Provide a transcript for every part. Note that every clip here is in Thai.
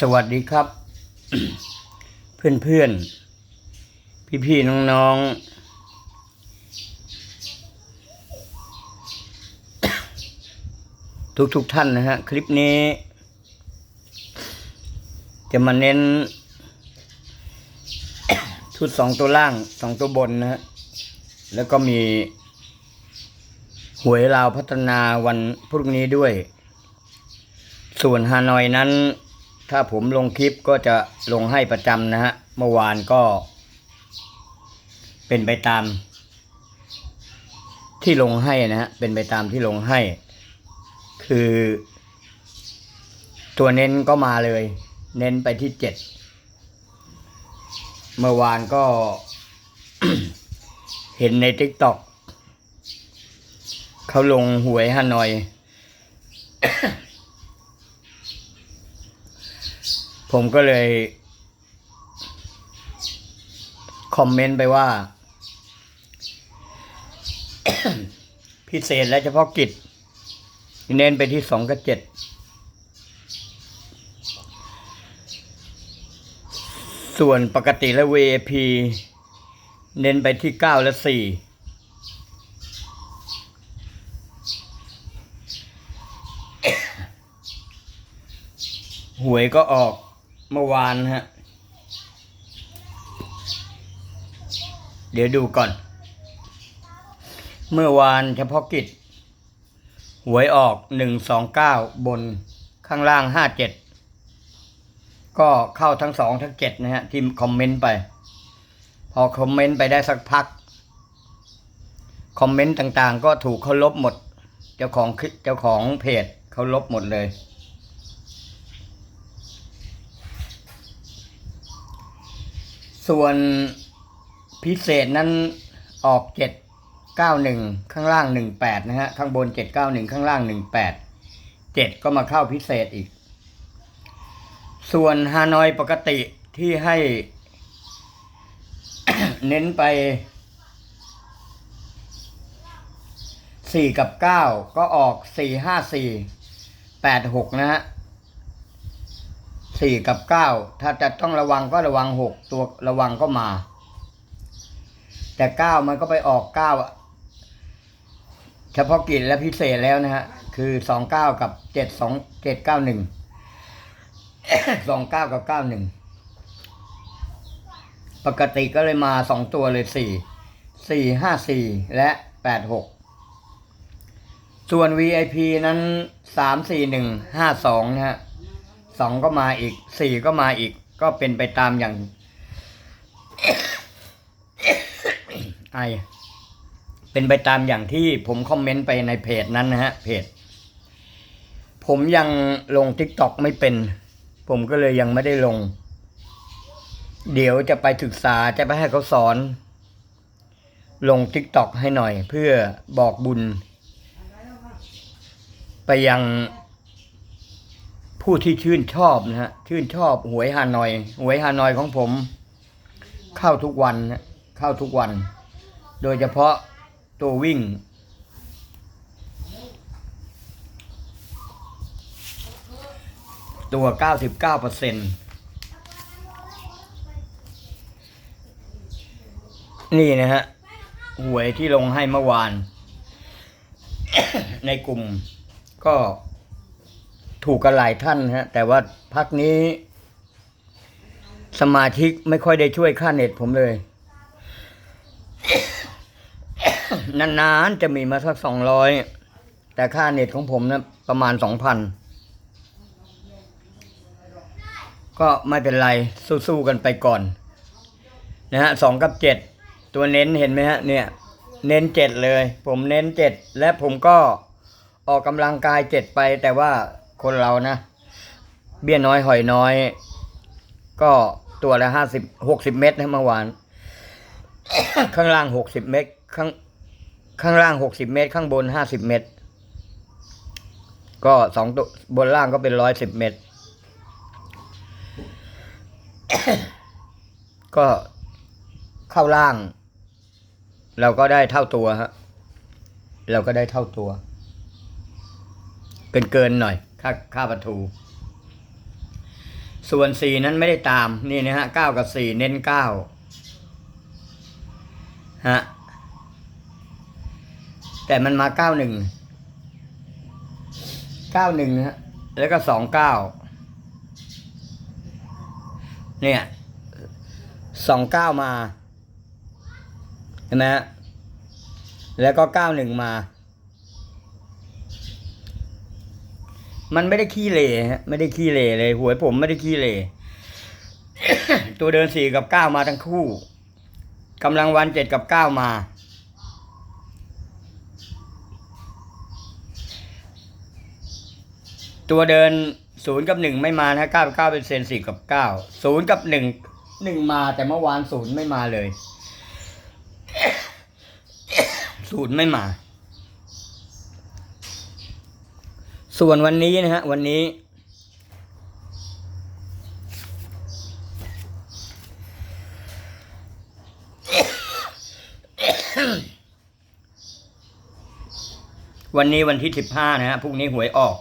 สวัสดีครับ เพื่อนเพื่อนพี่พี่ๆน้องๆทุกทุกๆท่านนะฮะ คลิปนี้ จะมาเน้น ชุดสองตัวล่างสองตัวบนนะฮะ แล้วก็มีหวยลาวพัฒนาวันพรุ่งนี้ด้วย ส่วนฮานอยนั้น ถ้าผมลงคลิปก็จะลงให้ประจำนะฮะ เมื่อวานก็ เป็นไปตาม ที่ลงให้นะฮะ เป็นไปตามที่ลงให้ คือ ตัวเน้นก็มาเลย เน้นไปที่เจ็ด เมื่อวานก็ เห็นในทิกตอกเขาลงหวยฮานอย ผมก็เลย คอมเมนต์ไปว่า พิเศษและเฉพาะกิจ เน้นไปที่สองกับเจ็ดส่วนปกติและ VIP เน้นไปที่เก้าและสี่หวยก็ออก เมื่อวานฮะ เดี๋ยวดูก่อน เมื่อวานเฉพาะกิจ หวยออกหนึ่งสองเก้าบนข้างล่างห้าเจ็ดก็เข้าทั้งสองทั้งเจ็ดนะฮะที่คอมเมนต์ไป พอคอมเมนต์ไปได้สักพัก คอมเมนต์ต่างๆ ก็ถูกเขาลบหมด เจ้าของเจ้าของเพจเขาลบหมดเลย ส่วนพิเศษนั้นออกเจ็ดเก้าหนึ่งข้างล่างหนึ่งแปดนะฮะข้างบนเจ็ดเก้าหนึ่งข้างล่างหนึ่งแปดเจ็ดก็มาเข้าพิเศษอีก ส่วนฮานอยปกติที่ให้ เน้นไปสี่กับเก้าก็ออกสี่ห้าสี่แปดหกนะฮะ สี่กับเก้าถ้าจะต้องระวังก็ระวังหกตัวระวังก็มา แต่เก้ามันก็ไปออกเก้าเฉพาะกิจและพิเศษแล้วนะฮะ คือสองเก้ากับเจ็ดสองเจ็ดเก้าหนึ่งสองเก้ากับเก้าหนึ่งปกติก็เลยมาสองตัวเลยสี่สี่ห้าสี่และแปดหกส่วน VIP นั้นสามสี่หนึ่งห้าสองนะฮะ สองก็มาอีกสี่ก็มาอีก ก็เป็นไปตามอย่างไอเป็นไปตามอย่างที่ผมคอมเมนต์ไปในเพจนั้นนะฮะเพจ ผมยังลงทิกตอกไม่เป็น ผมก็เลยยังไม่ได้ลง เดี๋ยวจะไปศึกษาจะไปให้เขาสอน ลงทิกตอกให้หน่อย เพื่อบอกบุญ ไปยัง ผู้ที่ชื่นชอบนะฮะชื่นชอบหวยฮานอย หวยฮานอยของผม เข้าทุกวันนะเข้าทุกวัน โดยเฉพาะตัววิ่ง ตัว 99เปอร์เซ็นนี่นะฮะ หวยที่ลงให้เมื่อวาน ในกลุ่มก็ ถูกกันหลายท่านฮะ แต่ว่าพักนี้ สมาชิกไม่ค่อยได้ช่วยค่าเน็ตผมเลย นานๆจะมีมาสักสองร้อยแต่ค่าเน็ตของผมนะประมาณสองพันก็ไม่เป็นไร สู้ๆกันไปก่อน นะฮะสองกับเจ็ดตัวเน้นเห็นไหมฮะเนี่ย เน้นเจ็ดเลย ผมเน้นเจ็ดและผมก็ออกกำลังกายเจ็ดไปแต่ว่า คนเรานะ เบี้ยน้อยหอยน้อย ก็ตัวละห้าสิบหกสิบเมตรนะเมื่อวาน ข้างล่างหกสิบเมตร ข้างข้างล่างหกสิบเมตร ข้างบนห้าสิบเมตร ก็สองตัวบนล่างก็เป็นร้อยสิบเมตร ก็เข้าล่าง เราก็ได้เท่าตัวฮะเราก็ได้เท่าตัว เกินเกินหน่อย ค่าค่าประตู ส่วนสี่นั้นไม่ได้ตามนี่นะฮะเก้ากับสี่เน้นเก้าฮะแต่มันมาเก้าหนึ่งเก้าหนึ่งฮะแล้วก็สองเก้าเนี่ยสองเก้ามาเห็นไหมฮะแล้วก็เก้าหนึ่งมา มันไม่ได้ขี้เหร่ฮะไม่ได้ขี้เหร่เลยหวยผมไม่ได้ขี้เหร่ตัวเดินสี่กับเก้ามาทั้งคู่กำลังวันเจ็ดกับเก้ามา ตัวเดินศูนย์กับหนึ่งไม่มานะเก้าเก้าเป็นเซนสี่กับเก้าศูนย์กับหนึ่งหนึ่งมาแต่เมื่อวานศูนย์ไม่มาเลยศูนย์ไม่มา ส่วนวันนี้นะฮะ วันนี้ วันนี้วันที่สิบห้านะฮะพรุ่งนี้หวยออก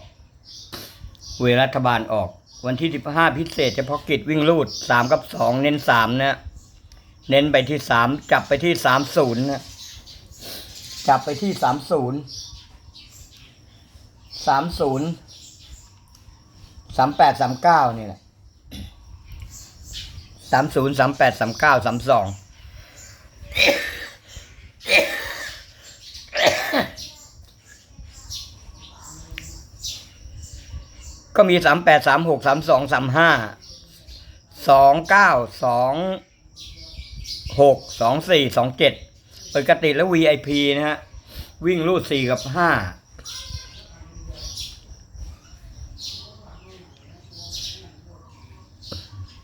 หวยรัฐบาลออก วันที่สิบห้าพิเศษเฉพาะกิจวิ่งลูดสามกับสองเน้นสามนะเน้นไปที่สามจับไปที่สามศูนย์นะจับไปที่สามศูนย์ สามศูนย์สามแปดสามเก้านี่แหละสามศูนย์สามแปดสามเก้าสามสองก็มีสามแปดสามหกสามสองสามห้าสองเก้าสองหกสองสี่สองเจ็ดปกติแล้ว VIP นะฮะ วิ่งรูดสี่กับห้า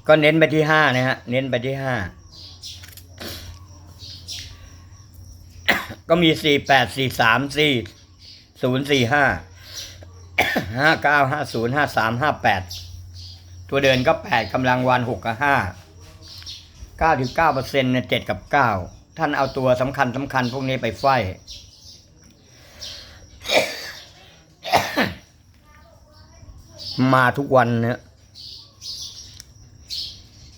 ก็เน้นไปที่ห้านะฮะ เน้นไปที่ห้า ก็มีสี่แปดสี่สามสี่ศูนย์สี่ห้าห้าเก้าห้าศูนย์ห้าสามห้าแปดตัวเดินก็แปดกำลังวันหกกับห้าเก้าถึงเก้าเปอร์เซ็นต์เนี่ยเจ็ดกับเก้าท่านเอาตัวสำคัญสำคัญพวกนี้ไปไฟมาทุกวันเนะ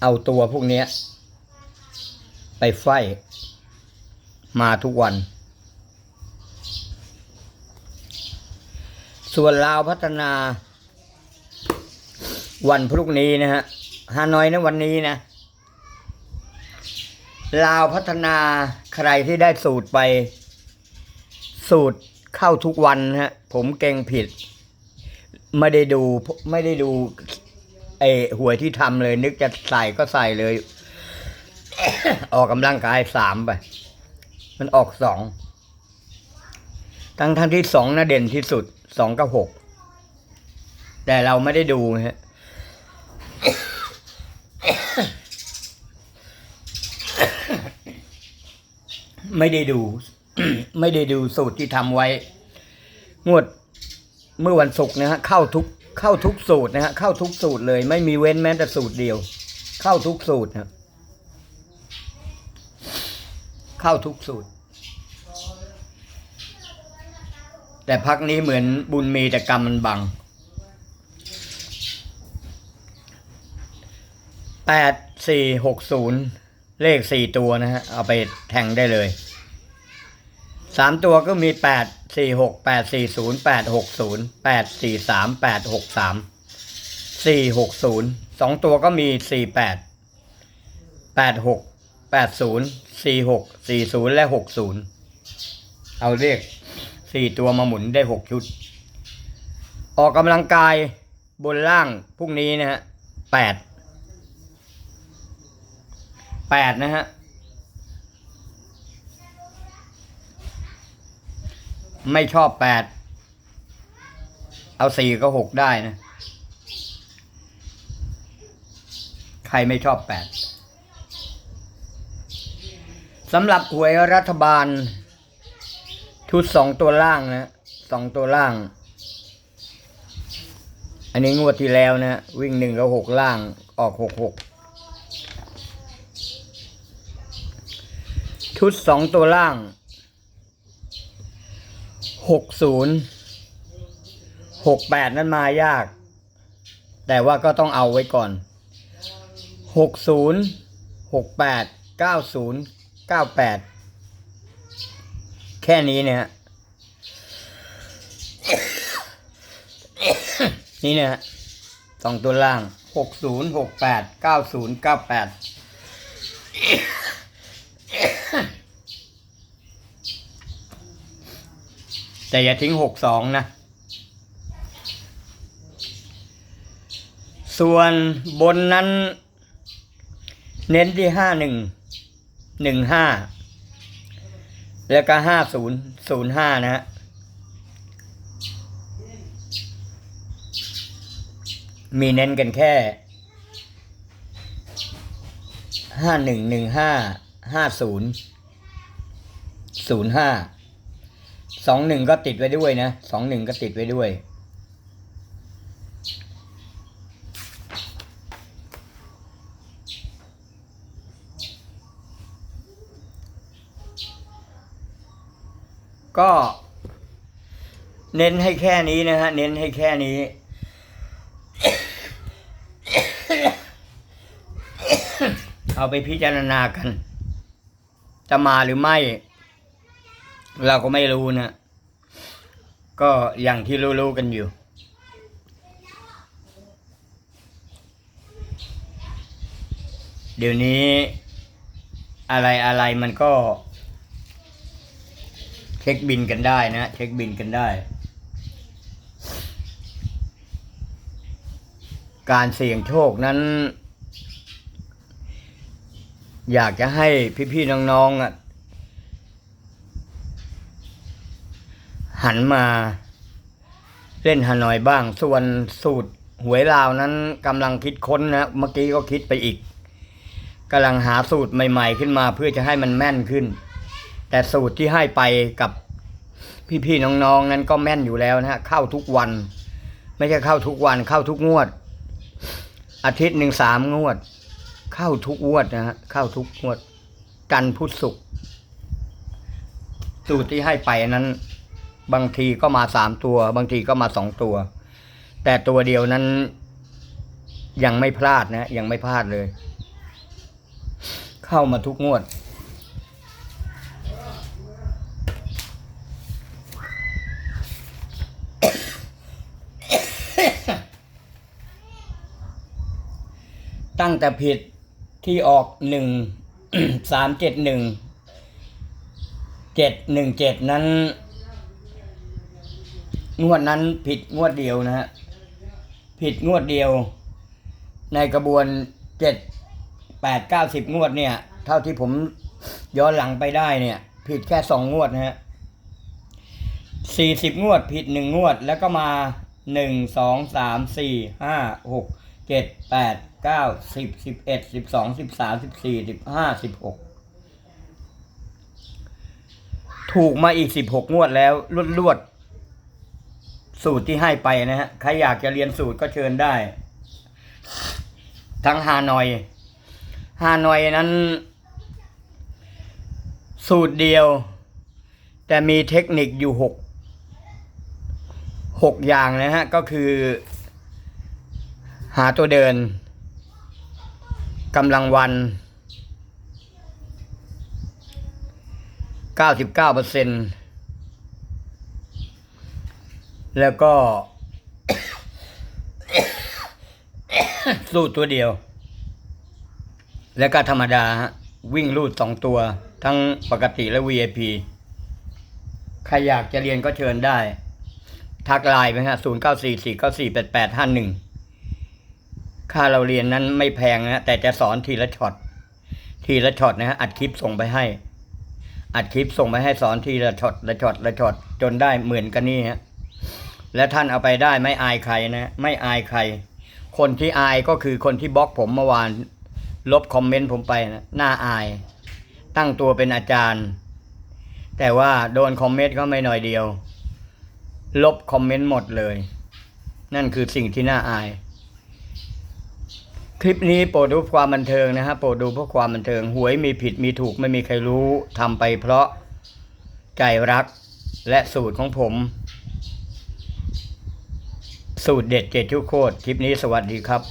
เอาตัวพวกนี้ไปไฟมาทุกวัน ส่วนลาวพัฒนา วันพรุ่งนี้นะฮะฮานอยนะวันนี้นะ ลาวพัฒนาใครที่ได้สูตรไป สูตรเข้าทุกวันนะฮะ ผมเก่งผิด ไม่ได้ดูไม่ได้ดู ไอ้หวยที่ทำเลย นึกจะใส่ก็ใส่เลย ออกกำลังกายสามไป มันออกสองทั้งทั้งที่สองน่ะเด่นที่สุดสองกับหกแต่เราไม่ได้ดูฮะไม่ได้ดู ไม่ได้ดูสูตรที่ทำไว้ งวดเมื่อวันศุกร์นะฮะเข้าทุก เข้าทุกสูตรนะฮะเข้าทุกสูตรเลย ไม่มีเว้นแม้แต่สูตรเดียว เข้าทุกสูตรนะเข้าทุกสูตร แต่พักนี้เหมือนบุญมีแต่กรรมมันบังแปดสี่หกศูนย์เลขสี่ตัวนะฮะเอาไปแทงได้เลย สามตัวก็มีแปดสี่หกแปดสี่ศูนย์แปดหกศูนย์แปดสี่สามแปดหกสามสี่หกศูนย์สองตัวก็มีสี่แปดแปดหกแปดศูนย์สี่หกสี่ศูนย์และหกศูนย์เอาเลขสี่ตัวมาหมุนได้หกชุด ออกกำลังกายบนล่างพรุ่งนี้นะฮะแปดแปดนะฮะ ไม่ชอบแปดเอาสี่ก็หกได้นะ ใครไม่ชอบแปดสำหรับหวยรัฐบาล ชุดสองตัวล่างนะสองตัวล่าง อันนี้งวดที่แล้วนะ วิ่งหนึ่งกับหกล่างออกหกหกชุดสองตัวล่าง หกศูนย์หกแปดนั้นมายาก แต่ว่าก็ต้องเอาไว้ก่อนหกศูนย์หกแปดเก้าศูนย์เก้าแปดแค่นี้เนี่ยนี่เนี่ยสองตัวล่างหกศูนย์หกแปดเก้าศูนย์เก้าแปด แต่อย่าทิ้งหกสองนะ ส่วนบนนั้น เน้นที่ห้าหนึ่งหนึ่งห้าแล้วก็ห้าศูนย์ศูนย์ห้านะฮะมีเน้นกันแค่ห้าหนึ่งหนึ่งห้าห้าศูนย์ศูนย์ห้า สองหนึ่งก็ติดไว้ด้วยนะสองหนึ่งก็ติดไว้ด้วย ก็ เน้นให้แค่นี้นะฮะ เน้นให้แค่นี้ เอาไปพิจารณากัน จะมาหรือไม่ เราก็ไม่รู้นะ ก็อย่างที่รู้ๆกันอยู่ เดี๋ยวนี้อะไรอะไรมันก็ เช็คบินกันได้นะ เช็คบินกันได้ การเสี่ยงโชคนั้น อยากจะให้พี่ๆน้องๆอะ หันมาเล่นฮานอยบ้าง ส่วนสูตรหวยลาวนั้นกำลังคิดค้นนะ เมื่อกี้ก็คิดไปอีกกำลังหาสูตรใหม่ ๆ ขึ้นมาเพื่อจะให้มันแม่นขึ้น แต่สูตรที่ให้ไปกับพี่ๆน้องๆนั้นก็แม่นอยู่แล้วนะฮะเข้าทุกวัน ไม่ใช่เข้าทุกวันเข้าทุกงวด อาทิตย์หนึ่งสามงวด เข้าทุกงวดนะฮะเข้าทุกงวดจันพุธศุกร์สูตรที่ให้ไปนั้น บางทีก็มาสามตัว บางทีก็มาสองตัว แต่ตัวเดียวนั้น ยังไม่พลาดนะยังไม่พลาดเลย เข้ามาทุกงวด ตั้งแต่ผิดที่ออกหนึ่งสามเจ็ดหนึ่งเจ็ดหนึ่งเจ็ดนั้น งวดนั้นผิดงวดเดียวนะฮะผิดงวดเดียว ในกระบวนเจ็ดแปดเก้าสิบงวดเนี่ย เท่าที่ผมย้อนหลังไปได้เนี่ย ผิดแค่สองงวดนะฮะสี่สิบงวดผิดหนึ่งงวดแล้วก็มาหนึ่งสองสามสี่ห้าหกเจ็ดแปดเก้าสิบสิบเอ็ดสิบสองสิบสามสิบสี่สิบห้าสิบหกถูกมาอีกสิบหกงวดแล้วรวดรวดๆ สูตรที่ให้ไปนะฮะ ใครอยากจะเรียนสูตรก็เชิญได้ ทั้งฮานอย ฮานอยนั้น สูตรเดียว แต่มีเทคนิคอยู่หกหกอย่างนะฮะ ก็คือ หาตัวเดินกำลังวัน 99เปอร์เซ็นต์ แล้วก็ สูตรตัวเดียว แล้วก็ธรรมดาฮะวิ่งรูดสองตัว ทั้งปกติและ VIP ใครอยากจะเรียนก็เชิญได้ ทักไลน์ไปฮะศูนย์เก้าสี่สี่เก้าสี่แปดแปดห้าหนึ่งค่าเราเรียนนั้นไม่แพงนะแต่จะสอนทีละช็อตทีละช็อตนะฮะอัดคลิปส่งไปให้ อัดคลิปส่งไปให้สอนทีละช็อตละช็อตละช็อตจนได้เหมือนกันนี่ฮะ และท่านเอาไปได้ไม่อายใครนะไม่อายใคร คนที่อายก็คือคนที่บล็อกผมเมื่อวาน ลบคอมเมนต์ผมไปนะน่าอาย ตั้งตัวเป็นอาจารย์ แต่ว่าโดนคอมเมนต์เขาไม่หน่อยเดียว ลบคอมเมนต์หมดเลย นั่นคือสิ่งที่น่าอาย คลิปนี้โปรดดูความบันเทิงนะฮะโปรดดูเพื่อความบันเทิงหวยมีผิดมีถูกไม่มีใครรู้ทำไปเพราะใจรักและสูตรของผม สูตรเด็ดเจ็ดทุกโคตรคลิปนี้สวัสดีครับ